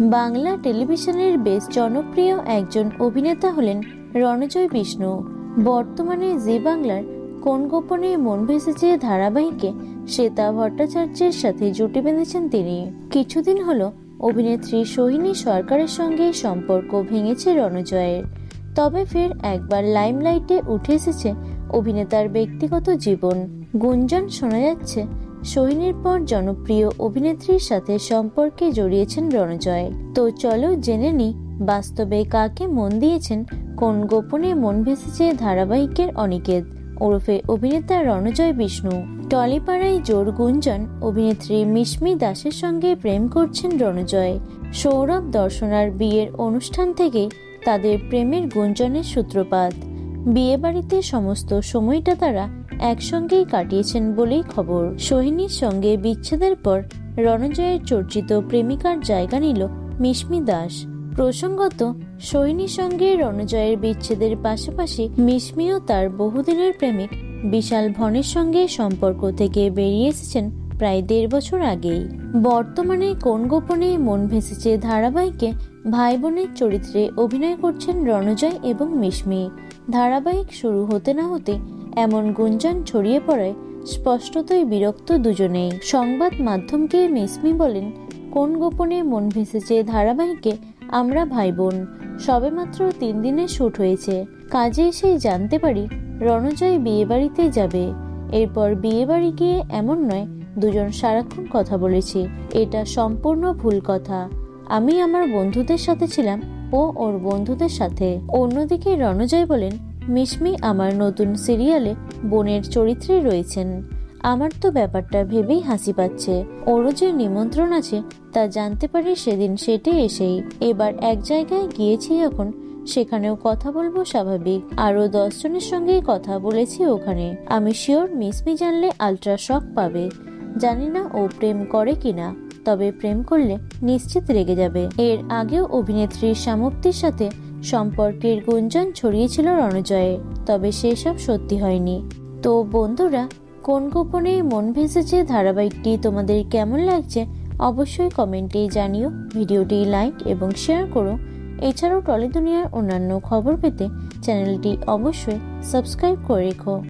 বাংলা টেলিভিশনের বেশ জনপ্রিয় একজন অভিনেতা হলেন রণজয় বিষ্ণু। বর্তমানে জি বাংলার কোন গোপনে মন ভেসেছে ধারাবাহিকে শ্বেতা ভট্টাচার্যের সাথে জুটি বেঁধেছেন তিনি। কিছুদিন হলো অভিনেত্রী সোহিনী সরকারের সঙ্গে সম্পর্ক ভেঙেছে রণজয়ের। তবে ফের একবার লাইমলাইটে উঠে এসেছে অভিনেতার ব্যক্তিগত জীবন। গুঞ্জন শোনা যাচ্ছে সোহিনীর পর জনপ্রিয় অভিনেত্রীর সাথে সম্পর্কে জড়িয়েছেন রণজয়। তো চলো জেনে নি বাস্তবে কাকে মন দিয়েছেন, কোন গোপনে মন ভেসেছে ধারাবাহিকের অনিকেত? ওরফে অভিনেতা রণজয় বিষ্ণু। টলিপাড়ায় জোর গুঞ্জন, অভিনেত্রী মিশমি দাসের সঙ্গে প্রেম করছেন রণজয়। সৌরভ দর্শনার বিয়ের অনুষ্ঠান থেকে তাদের প্রেমের গুঞ্জনের সূত্রপাত। বিয়েবাড়িতে সমস্ত সময়টা তারা একসঙ্গেই কাটিয়েছেন বলেই খবর। সোহিনীর সঙ্গে বিচ্ছেদের পর রণজয়ের চর্চিত প্রেমিকার জায়গা নিল মিশমি দাস। প্রসঙ্গত, সোহিনীর সঙ্গে রণজয়ের বিচ্ছেদের পাশাপাশি মিশমিও তার বহুদিনের প্রেমিক বিশাল ভনের সঙ্গে সম্পর্ক থেকে বেরিয়ে এসেছেন প্রায় দেড় বছর আগেই বর্তমানে কোন গোপনে মন ভেসেছে ধারাবাহিকে ভাই বোনের চরিত্রে অভিনয় করছেন রণজয় এবং মিশমি। ধারাবাহিক শুরু হতে না হতে এমন গুঞ্জন ছড়িয়ে পড়ায় স্পষ্টতই বিরক্ত দুজনেই সংবাদ মাধ্যমকে মিসমি বলেন, কোন গোপনে মন ভেসেছে ধারাবাহিকে? আমরা ভাই বোন সবেমাত্র তিন দিনে শ্যুট হয়েছে। কাজে এসেই জানতে পারি, রণজয় বিয়েবাড়িতে যাবে। এরপর বিয়েবাড়ি গিয়ে এমন নয় দুজন সারাক্ষণ কথা বলেছি। এটা সম্পূর্ণ ভুল কথা। আমি আমার বন্ধুদের সাথে ছিলাম, ও ওর বন্ধুদের সাথে। অন্যদিকে রণজয় বলেন, মিশমি আমার নতুন সিরিয়ালে বোনের চরিত্রে রয়েছেন। আমার তো ব্যাপারটা ভেবেই হাসি পাচ্ছে। ওরও যে নিমন্ত্রণ আছে, তা জানতে পারি সেদিন সেটে এসেই। এবার এক জায়গায় গিয়েছি যখন সেখানেও কথা বলব স্বাভাবিক। আরও দশজনের সঙ্গেই কথা বলেছি ওখানে। আমি শিওর মিসমি জানলে আলট্রা শক পাবে। জানি না ও প্রেম করে কিনা, তবে প্রেম করলে নিশ্চিত রেগে যাবে। এর আগেও অভিনেত্রী সামপ্তির সাথে সম্পর্কের গুঞ্জন ছড়িয়েছিল রণজয়ে তবে সেসব সত্যি হয়নি। তো বন্ধুরা, কোন গোপনে মন ভেসেছে ধারাবাহিকটি তোমাদের কেমন লাগছে অবশ্যই কমেন্টে জানিও, ভিডিওটি লাইক এবং শেয়ার করো। এছাড়াও টলি দুনিয়ার অন্যান্য খবর পেতে চ্যানেলটি অবশ্যই সাবস্ক্রাইব করে রেখো।